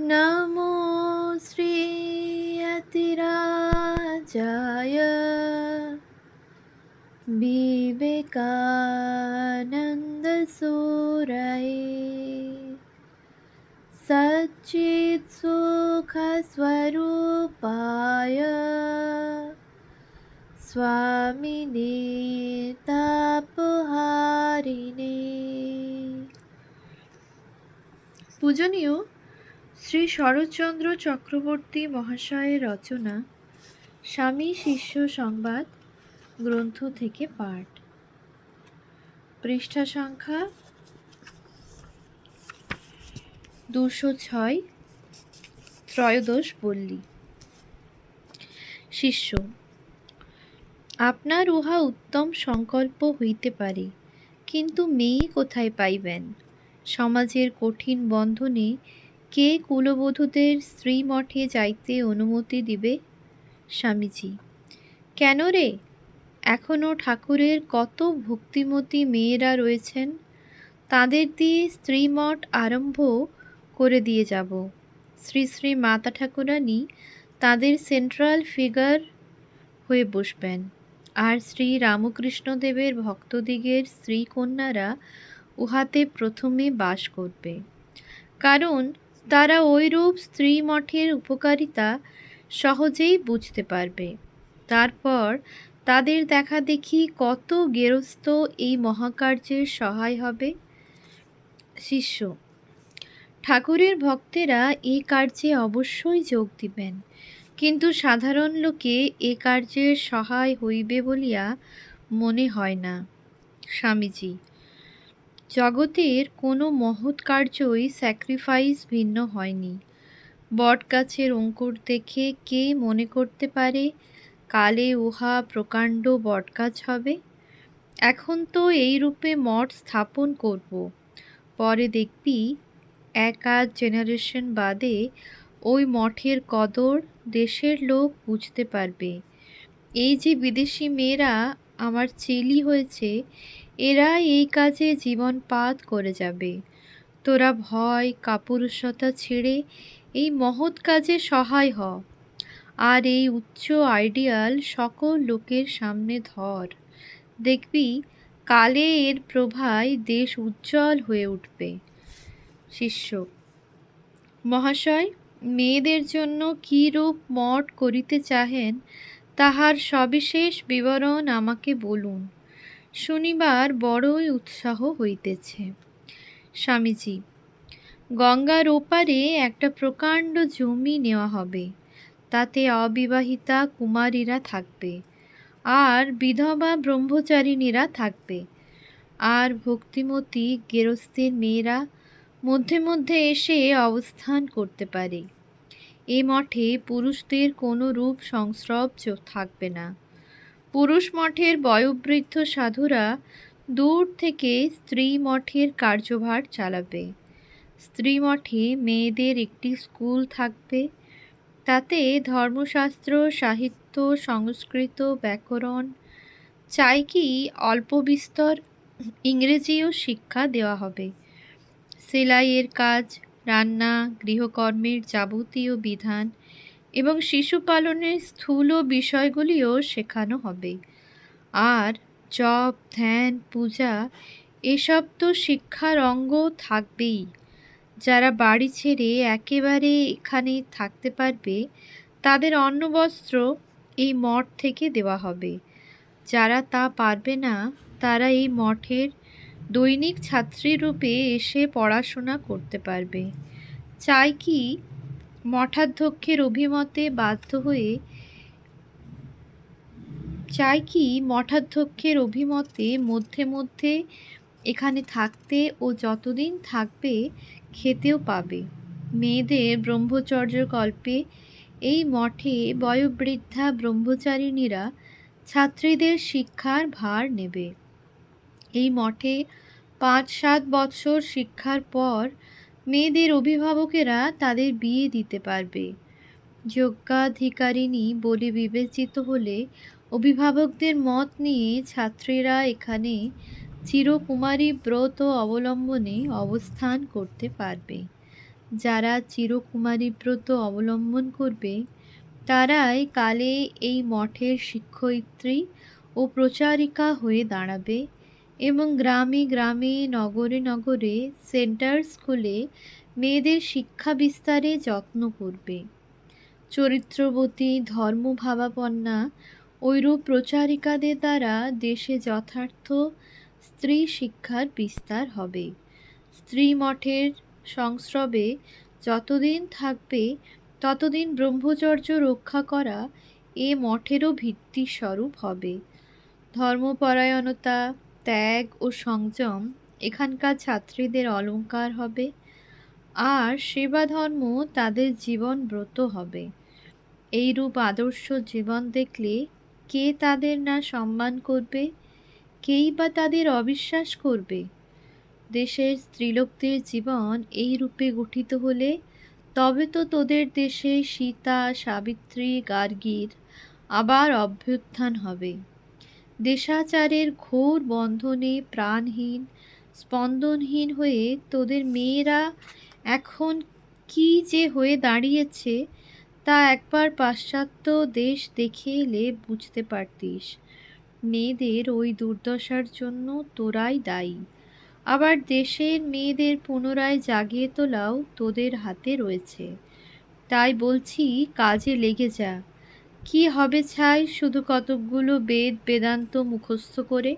नमो श्रीयतिराजाय विवेकानन्दसूरये सच्चित्सुखस्वरूपाय स्वामिने তাপহারিণে পূজনীয় শ্রী শরৎচন্দ্র চক্রবর্তী মহাশয়ের রচনা, স্বামী শিষ্য সংবাদ, গ্রন্থ থেকে পাঠ। পৃষ্ঠা সংখ্যা দুশো ছয়, ত্রয়োদশ পল্লী শিষ্য, আপনার উহা উত্তম সংকল্প হইতে পারে, কিন্তু মেয়ে কোথায় পাইবেন? সমাজের কঠিন বন্ধনে কে কুলবধূদের স্ত্রী মঠে যাইতে অনুমতি দিবে? স্বামীজি, কেন রে? এখনও ঠাকুরের কত ভক্তিমতী মেয়েরা রয়েছেন। তাদের দিয়ে স্ত্রী মঠ আরম্ভ করে দিয়ে যাব। শ্রী শ্রী মাতা ঠাকুরানী তাদের সেন্ট্রাল ফিগার হয়ে বসবেন। আর শ্রী রামকৃষ্ণদেবের ভক্তদিগের স্ত্রী কন্যারা উহাতে প্রথমে বাস করবে। কারণ তারা ওইরূপ স্ত্রী মঠের উপকারিতা সহজেই বুঝতে পারবে। তারপর তাদের দেখা দেখি কত গেরস্থ এই মহাকার্যের সহায় হবে। শিষ্য, ঠাকুরের ভক্তেরা এই কার্যে অবশ্যই যোগ দিবেন, কিন্তু সাধারণ লোকে এ কার্যের সহায় হইবে বলিয়া মনে হয় না। স্বামীজি জগতের কোনো মহৎ কার্যই স্যাক্রিফাইস ভিন্ন হয়নি। বট গাছের অঙ্কুর দেখে কে মনে করতে পারে, কালে উহা প্রকাণ্ড বটগাছ হবে? এখন তো এই রূপে মঠ স্থাপন করব। পরে দেখবি এক আধ জেনারেশন বাদে ওই মঠের কদর দেশের লোক বুঝতে পারবে। এই যে বিদেশি মেয়েরা আমার চেলি হয়েছে এরা এই কাজে জীবনপাত করে যাবে। তোরা ভয়, কাপুরুষতা ছেড়ে এই মহৎ কাজে সহায় হ। আর এই উচ্চ আইডিয়াল সকল লোকের সামনে ধর। দেখবি, কালে এর প্রভায় দেশ উজ্জ্বল হয়ে উঠবে। শিষ্য, মহাশয়, মেয়েদের জন্য কী রূপ মঠ করিতে চাহেন, তাহার সবিশেষ বিবরণ আমাকে বলুন। শুনিবার বড়ই উৎসাহ হইতেছে। স্বামীজি, গঙ্গার ওপারে একটা প্রকাণ্ড জমি নেওয়া হবে। তাতে অবিবাহিতা কুমারীরা থাকবে আর বিধবা ব্রহ্মচারিণীরা থাকবে। আর ভক্তিমতী গেরস্তের মেয়েরা মধ্যে মধ্যে এসে অবস্থান করতে পারে। এ মঠে পুরুষদের কোনো রূপ সংস্রব থাকবে না। পুরুষ মঠের বয়োবৃদ্ধ সাধুরা দূর থেকে স্ত্রী মঠের কার্যভার চালাবে। স্ত্রী মঠে মেয়েদের একটি স্কুল থাকবে। তাতে ধর্মশাস্ত্র, সাহিত্য, সংস্কৃত, ব্যাকরণ চাই কি অল্প বিস্তর, ইংরেজিও শিক্ষা দেওয়া হবে। সেলাইয়ের কাজ, রান্না, গৃহকর্মের যাবতীয় বিধান এবং শিশু পালনের স্থূল বিষয়গুলিও শেখানো হবে। আর জপ, ধ্যান, পূজা এসব তো শিক্ষার অঙ্গ থাকবেই। যারা বাড়ি ছেড়ে একেবারে এখানে থাকতে পারবে, তাদের অন্নবস্ত্র এই মঠ থেকে দেওয়া হবে। যারা তা পারবে না, তারা এই মঠের দৈনিক ছাত্রী রূপে এসে পড়াশোনা করতে পারবে। চাই কি মঠাধ্যক্ষের অভিমতে বাধ্য হয়ে চাই কি মঠাধ্যক্ষের অভিমতে মধ্যে মধ্যে এখানে থাকতে ও যতদিন থাকবে খেতেও পাবে। মেয়েদের ব্রহ্মচর্য কল্পে এই মঠে বয়োবৃদ্ধা ব্রহ্মচারিণীরা ছাত্রীদের শিক্ষার ভার নেবে। এই মঠে পাঁচ সাত বৎসর শিক্ষার পর মেয়েদের অভিভাবকেরা তাদের বিয়ে দিতে পারবে। যোগ্যাধিকারিণী বলে বিবেচিত হলে অভিভাবকদের মত নিয়ে ছাত্রীরা এখানে চিরকুমারী ব্রত অবলম্বনে অবস্থান করতে পারবে। যারা চিরকুমারী ব্রত অবলম্বন করবে, তারাই কালে এই মঠের শিক্ষয়িত্রী ও প্রচারিকা হয়ে দাঁড়াবে। এবং গ্রামে গ্রামে, নগরে নগরে, সেন্টার স্কুলে মেয়েদের শিক্ষা বিস্তারে যত্ন করবে। চরিত্রবতী, ধর্মভাবাপন্না, ঐরূপ প্রচারিকাদের দ্বারা দেশে যথার্থ স্ত্রী শিক্ষার বিস্তার হবে। স্ত্রী মঠের সংস্রবে যতদিন থাকবে, ততদিন ব্রহ্মচর্য রক্ষা করা এ মঠেরও ভিত্তি স্বরূপ হবে। ধর্মপরায়ণতা ত্যাগ ও সংযম এখানকার ছাত্রীদের অলঙ্কার হবে আর সেবা ধর্ম তাদের জীবন ব্রত হবে। এইরূপ আদর্শ জীবন দেখলে কে তাদের না সম্মান করবে? কেই বা তাদের অবিশ্বাস করবে? দেশের স্ত্রীলোকদের জীবন এই রূপে গঠিত হলে তবে তো তোদের দেশে সীতা, সাবিত্রী, গার্গীর আবার অভ্যুত্থান হবে। দেশাচারের ঘোর বন্ধনে প্রাণহীন, স্পন্দনহীন হয়ে তোদের মেয়েরা এখন কি যে হয়ে দাঁড়িয়েছে তা একবার পাশ্চাত্য দেশ দেখে এলে বুঝতে পারতিস। মেয়েদের ওই দুর্দশার জন্য তোরাই দায়ী। আবার দেশের মেয়েদের পুনরায় জাগিয়ে তোলাও তোদের হাতে রয়েছে। তাই বলছি কাজে লেগে যা। কি হবে ছাই? শুধু কতকগুলো বেদ বেদান্ত মুখস্থ করে?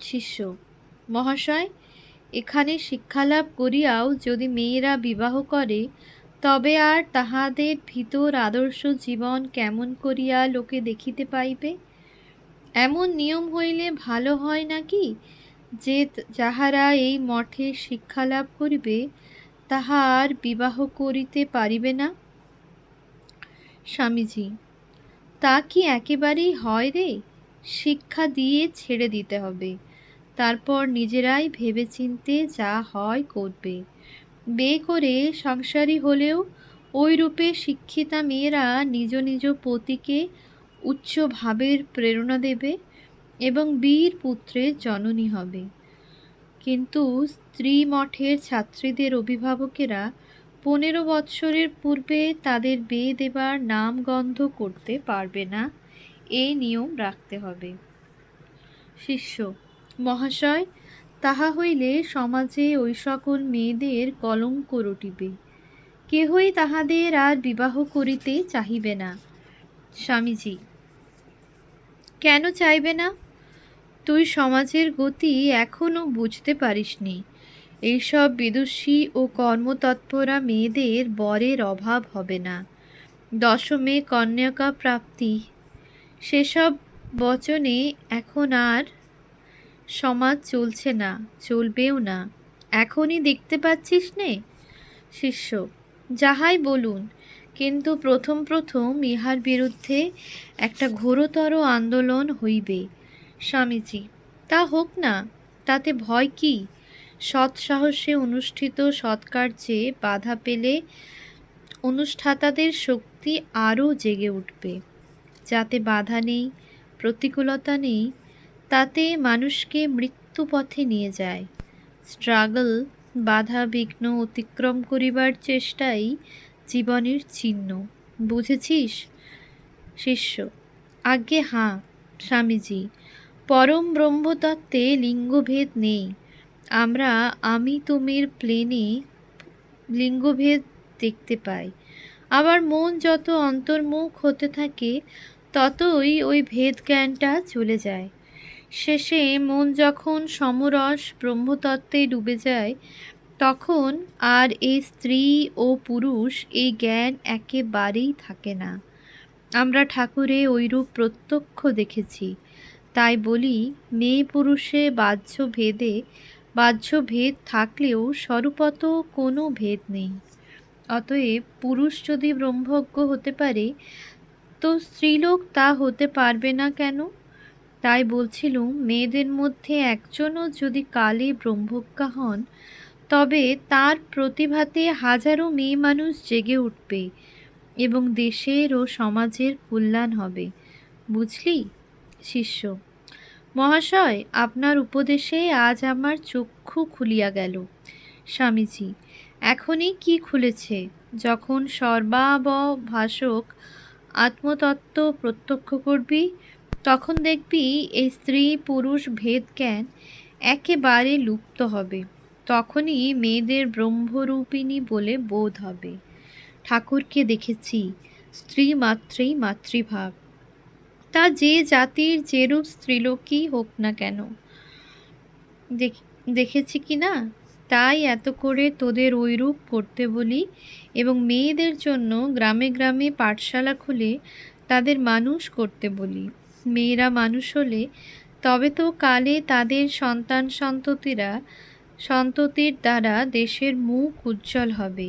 শিষ্য, মহাশয়, এখানে শিক্ষালাভ করিয়াও যদি মেয়েরা বিবাহ করে, তবে আর তাহাদের ভিতর আদর্শ জীবন কেমন করিয়া লোকে দেখিতে পাইবে? এমন নিয়ম হইলে ভালো হয় নাকি যে যাহারা এই মঠে শিক্ষালাভ করিবে, তাহা আর বিবাহ করিতে পারিবে না? স্বামীজি তা কি একেবারেই হয় রে? শিক্ষা দিয়ে ছেড়ে দিতে হবে। তারপর নিজেরাই ভেবেচিন্তে যা হয় করবে। বিয়ে করে সংসারী হলেও ওই রূপে শিক্ষিতা মেয়েরা নিজ নিজ পতিকে উচ্চ ভাবের প্রেরণা দেবে এবং বীর পুত্রের জননী হবে। কিন্তু স্ত্রী মঠের ছাত্রীদের অভিভাবকেরা পনেরো বৎসরের পূর্বে তাদের বিয়ে দেবার নাম গন্ধ করতে পারবে না। এই নিয়ম রাখতে হবে। শিষ্য, মহাশয়, তাহা হইলে সমাজে ওই সকল মেয়েদের কলঙ্ক রটিবে। কেহই তাহাদের আর বিবাহ করিতে চাহিবে না। স্বামীজি, কেন চাইবে না? তুই সমাজের গতি এখনও বুঝতে পারিসনি। এইসব বিদুষী ও কর্মতৎপরা মেয়েদের বরের অভাব হবে না। দশমে কন্যাকা প্রাপ্তি। সেসব বচনে এখন আর সমাজ চলছে না, চলবেও না। এখনই দেখতে পাচ্ছিস নে, শিষ্য। যাহাই বলুন, কিন্তু প্রথম প্রথম ইহার বিরুদ্ধে একটা ঘোরতর আন্দোলন হইবে। স্বামীজি, তা হোক না, তাতে ভয় কি? সৎসাহসে অনুষ্ঠিত সৎকার্যে বাধা পেলে অনুষ্ঠাতাদের শক্তি আরও জেগে উঠবে। যাতে বাধা নেই, প্রতিকূলতা নেই, তাতে মানুষকে মৃত্যু পথে নিয়ে যায়। স্ট্রাগল, বাধা বিঘ্ন অতিক্রম করিবার চেষ্টাই জীবনের চিহ্ন। বুঝেছিস? শিষ্য, আজ্ঞে হাঁ, স্বামীজি, পরম ব্রহ্মতত্ত্বে লিঙ্গভেদ নেই। আমরা আমি তুমির প্লেনে লিঙ্গভেদ দেখতে পাই। আবার মন যত অন্তর্মুখ হতে থাকে, ততই ওই ভেদ জ্ঞানটা চলে যায়। শেষে মন যখন সমরস ব্রহ্মতত্ত্বে ডুবে যায়, তখন আর এই স্ত্রী ও পুরুষ এই জ্ঞান একেবারেই থাকে না। আমরা ঠাকুরে ওইরূপ প্রত্যক্ষ দেখেছি। তাই বলি, মেয়ে পুরুষে বাহ্য ভেদে বাহ্য ভেদ থাকলেও স্বরূপত কোনো ভেদ নেই। অতএব পুরুষ যদি ব্রহ্মজ্ঞ হতে পারে, তো স্ত্রীলোক তা হতে পারবে না কেন? তাই বলছিলুম, মেয়েদের মধ্যে একজনও যদি কালে ব্রহ্মজ্ঞা হন, তবে তার প্রতিভাতে হাজারো মেয়ে মানুষ জেগে উঠবে এবং দেশের ও সমাজের কল্যাণ হবে। বুঝলি, শিষ্য? মহাশয়, আপনার উপদেশে আজ আমার চক্ষু খুলিয়া গেল। স্বামীজি, এখনই কি খুলেছে? যখন সর্বাবভাষক আত্মতত্ত্ব প্রত্যক্ষ করবি, তখন দেখবি এই স্ত্রী পুরুষ ভেদ জ্ঞান একেবারে লুপ্ত হবে। তখনই মেয়েদের ব্রহ্মরূপিণী বলে বোধ হবে। ঠাকুরকে দেখেছি স্ত্রী মাত্রেই মাতৃভাব। তা যে জাতির যেরূপ স্ত্রীলোকই হোক না কেন। দেখেছি কি না? তাই এত করে তোদের ওইরূপ করতে বলি এবং মেয়েদের জন্য গ্রামে গ্রামে পাঠশালা খুলে তাদের মানুষ করতে বলি। মেয়েরা মানুষ হলে তবে তো কালে তাদের সন্তান সন্ততিরা, সন্ততির দ্বারা দেশের মুখ উজ্জ্বল হবে।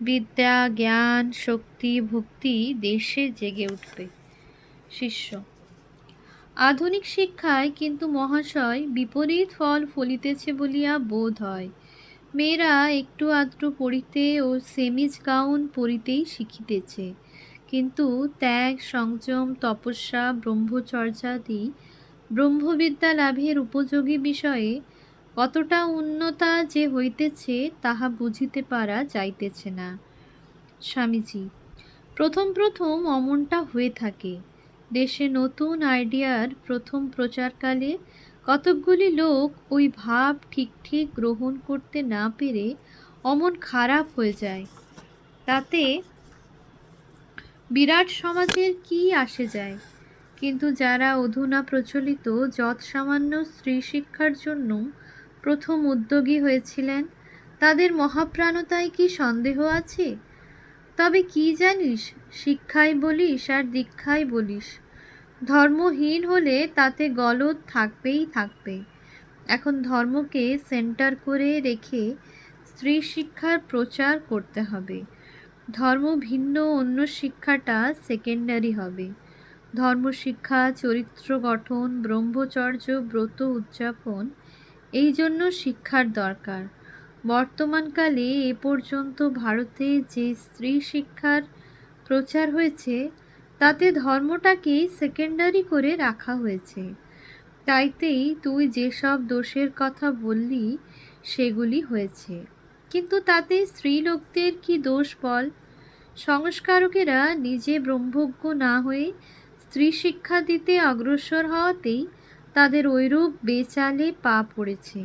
বিদ্যা, জ্ঞান, শক্তি, ভক্তি দেশে জেগে উঠবে। শিষ্য। আধুনিক শিক্ষায় কিন্তু মহাশয় বিপরীত ফল ফলিতেছে বলিয়া বোধ হয়। মেয়েরা একটু আধটু পড়িতে ও সেমিজ গাউন পরিতেই শিখিতেছে। কিন্তু ত্যাগ, সংযম, তপস্যা, ব্রহ্মচর্যাদি ব্রহ্মবিদ্যা লাভের উপযোগী বিষয়ে কতটা উন্নতা যে হইতেছে তাহা বুঝিতে পারা যাইতেছে না। স্বামীজি, প্রথম প্রথম অমনটা হয়ে থাকে। দেশে নতুন আইডিয়ার প্রথম প্রচারকালে কতকগুলি লোক ওই ভাব ঠিক ঠিক গ্রহণ করতে না পেরে অমন খারাপ হয়ে যায়। তাতে বিরাট সমাজের কি আসে যায়? কিন্তু যারা অধুনা প্রচলিত যৎ সামান্য স্ত্রী শিক্ষার জন্য প্রথম উদ্যোগী হয়েছিলেন, তাদের মহাপ্রাণতায় কি সন্দেহ আছে? তবে কি জানিস? শিক্ষায় বলিস আর দীক্ষায় বলিস। ধর্মহীন হলে তাতে গলদ থাকবেই থাকবে। এখন ধর্মকে সেন্টার করে রেখে স্ত্রী শিক্ষার প্রচার করতে হবে। ধর্ম ভিন্ন, অন্য শিক্ষাটা সেকেন্ডারি হবে। ধর্মশিক্ষা, চরিত্র গঠন, ব্রহ্মচর্য, ব্রত উদযাপন, এই জন্য শিক্ষার দরকার। বর্তমানকালে এ পর্যন্ত ভারতে যে স্ত্রী শিক্ষার প্রচার হয়েছে তাতে ধর্মটাকে সেকেন্ডারি করে রাখা হয়েছে। তাইতেই তুই যেসব দোষের কথা বললি, সেগুলি হয়েছে। কিন্তু তাতে স্ত্রীলোকদের কি দোষ বল? সংস্কারকেরা নিজে ব্রহ্মজ্ঞ না হয়ে স্ত্রী শিক্ষা দিতে অগ্রসর হওয়াতেই তাদের ঐরূপ বেচালে পা পড়েছে।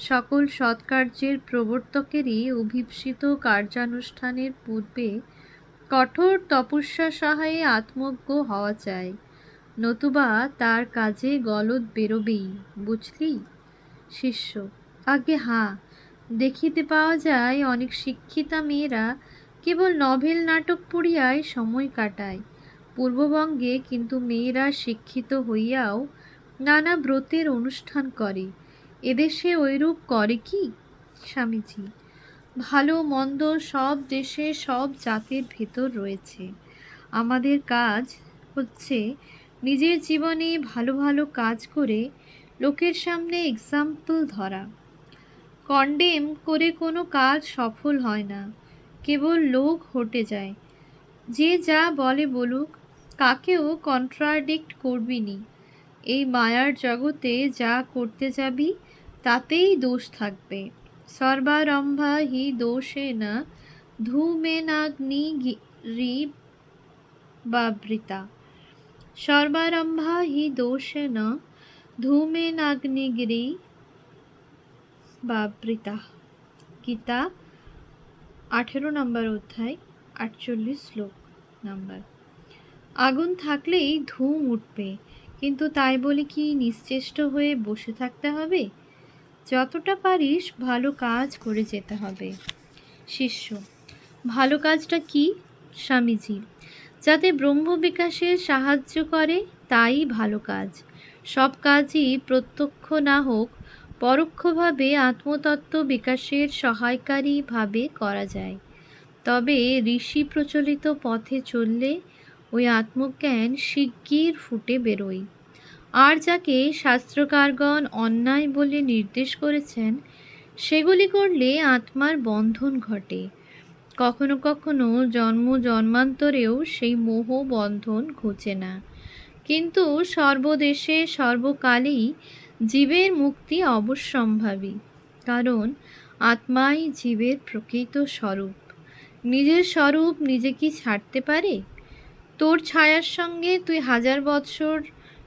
সকল সৎকার্যের প্রবর্তকেরই অভীপ্সিত কার্যানুষ্ঠানের পূর্বে কঠোর তপস্যা সহায়ে আত্মজ্ঞ হওয়া চাই। নতুবা তার কাজে গলদ বেরোবেই, বুঝলি? শিষ্য আগে হাঁ, দেখিতে পাওয়া যায় অনেক শিক্ষিতা মেয়েরা কেবল নভেল নাটক পড়িয়ায় সময় কাটায়। পূর্ববঙ্গে কিন্তু মেয়েরা শিক্ষিত হইয়াও নানা ব্রতের অনুষ্ঠান করে। এদেশে ওইরূপ করে কি? স্বামীজি ভালো, মন্দ, সব দেশে, সব জাতের ভেতর রয়েছে। আমাদের কাজ হচ্ছে নিজের জীবনে ভালো ভালো কাজ করে লোকের সামনে এক্সাম্পল ধরা। কন্ডেম করে কোনো কাজ সফল হয় না। কেবল লোক হটে যায়। যে যা বলে বলুক, কাকেও কন্ট্রাডিক্ট করবি নি। এই মায়ার জগতে যা করতে যাবি, তাতেই দোষ থাকবে। সর্বারম্ভা হি দোষে না ধূমেনাগ্নি বাবৃতা। সর্বারম্ভা হি দোষে না ধূমেনাগ্নিগিরি বাবৃতা। গীতা, আঠেরো নম্বর অধ্যায়, আটচল্লিশ শ্লোক নাম্বার। আগুন থাকলেই ধূম উঠবে, কিন্তু তাই বলে কি নিশ্চেষ্ট হয়ে বসে থাকতে হবে? যতটা পারিস ভালো কাজ করে যেতে হবে। শিষ্য, ভালো কাজটা কি? স্বামীজি, যাতে ব্রহ্ম বিকাশে সাহায্য করে, তাই ভালো কাজ। সব কাজই প্রত্যক্ষ না হোক, পরোক্ষভাবে আত্মতত্ত্ব বিকাশের সহায়কারীভাবে করা যায়। তবে ঋষি প্রচলিত পথে চললে ওই আত্মজ্ঞান শিগগির ফুটে বেরোয়। আর যাকে শাস্ত্রকারগণ অন্যায় বলে নির্দেশ করেছেন, সেগুলি করলে আত্মার বন্ধন ঘটে। কখনো কখনো জন্ম জন্মান্তরেও সেই মোহ বন্ধন ঘোচে না। কিন্তু সর্বদেশে সর্বকালেই জীবের মুক্তি অবশ্যম্ভাবী, কারণ আত্মাই জীবের প্রকৃত স্বরূপ। নিজের স্বরূপ নিজে কি ছাড়তে পারে? তোর ছায়ার সঙ্গে তুই হাজার বৎসর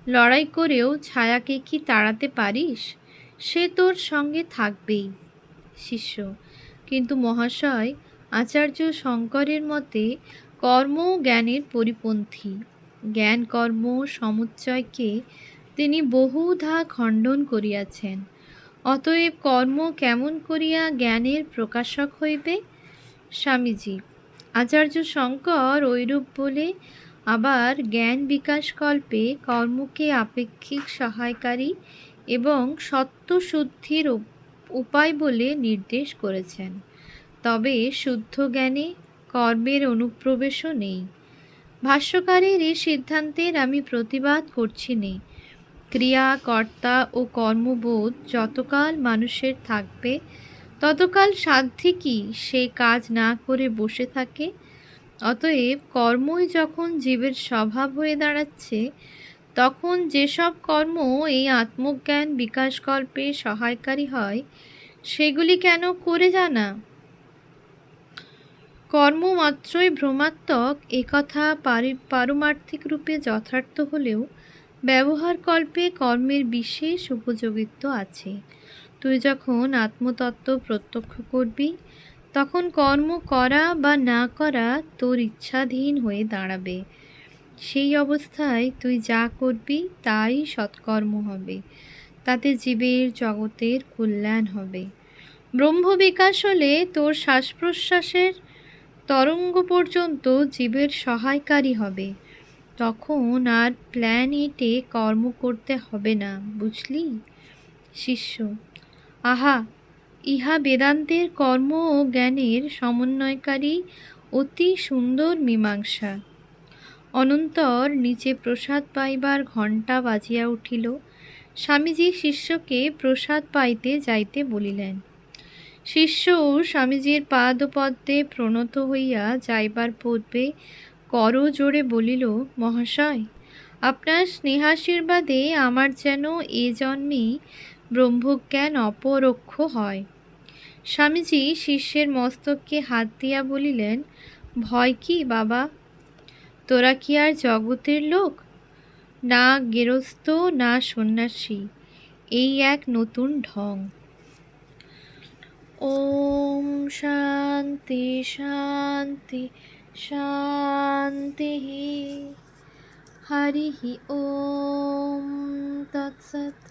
লড়াই করেও ছায়াকে কি তাড়াতে পারিস? সে তোর সঙ্গে থাকবেই, শিষ্য। কিন্তু মহাশয়, আচার্য শঙ্করের মতে কর্ম জ্ঞানের পরিপন্থী। জ্ঞান, কর্ম, সমুচ্চয়কে তিনি বহুধা খণ্ডন করিয়াছেন। অতএব কর্ম কেমন করিয়া জ্ঞানের প্রকাশক হইবে? স্বামীজি, আচার্য শঙ্কর ঐরূপ বলে আবার জ্ঞান বিকাশকল্পে কর্মকে আপেক্ষিক সহায়কারী এবং সত্যশুদ্ধির উপায় বলে নির্দেশ করেছেন। তবে শুদ্ধ জ্ঞানে কর্মের অনুপ্রবেশও নেই। ভাষ্যকারের এই সিদ্ধান্তের আমি প্রতিবাদ করছি নে। ক্রিয়া, কর্তা ও কর্মবোধ যতকাল মানুষের থাকবে, ততকাল সাধ্যে কি সে কাজ না করে বসে থাকে? অতএব কর্মই যখন জীবের স্বভাব হয়ে দাঁড়াচ্ছে, তখন যেসব কর্ম এই আত্মজ্ঞান বিকাশকল্পে সহায়কারী হয়, সেগুলি কেন করে জানা? কর্ম মাত্রই ভ্রমাত্মক একথা পারমার্থিক রূপে যথার্থ হলেও ব্যবহার কল্পে কর্মের বিশেষ উপযোগিত্ব আছে। তুই যখন আত্মতত্ত্ব প্রত্যক্ষ করবি তখন কর্ম করা বা না করা তোর ইচ্ছাধীন হয়ে দাঁড়াবে। সেই অবস্থায় তুই যা করবি তাই সৎকর্ম হবে। তাতে জীবের জগতের কল্যাণ হবে। ব্রহ্ম বিকাশ হলে তোর শ্বাস প্রশ্বাসের তরঙ্গ পর্যন্ত জীবের সহায়কারী হবে। তখন আর প্ল্যানেটে কর্ম করতে হবে না, বুঝলি? শিষ্য, আহা ইহা বেদান্তের কর্ম ও জ্ঞানের সমন্বয়কারী অতি সুন্দর মীমাংসা। অনন্তর নিচে প্রসাদ পাইবার ঘণ্টা বাজিয়া উঠিল। স্বামীজি শিষ্যকে প্রসাদ পাইতে যাইতে বলিলেন, শিষ্য স্বামীজির পাদপদ্মে প্রণত হইয়া যাইবার পূর্বে কর জোরে বলিল, মহাশয়, আপনার স্নেহাশীর্বাদে আমার যেন এ জন্মেই ব্রহ্মজ্ঞান অপরোক্ষ হয়। স্বামীজি শিষ্যের মস্তককে হাত দিয়া বলিলেন, ভয় কি, বাবা? তোরা কি আর জগতের লোক? না গেরস্থ না সন্ন্যাসী, এই এক নতুন ঢং। ওম শান্তি শান্তি শান্তি হরি ওম তৎসৎ।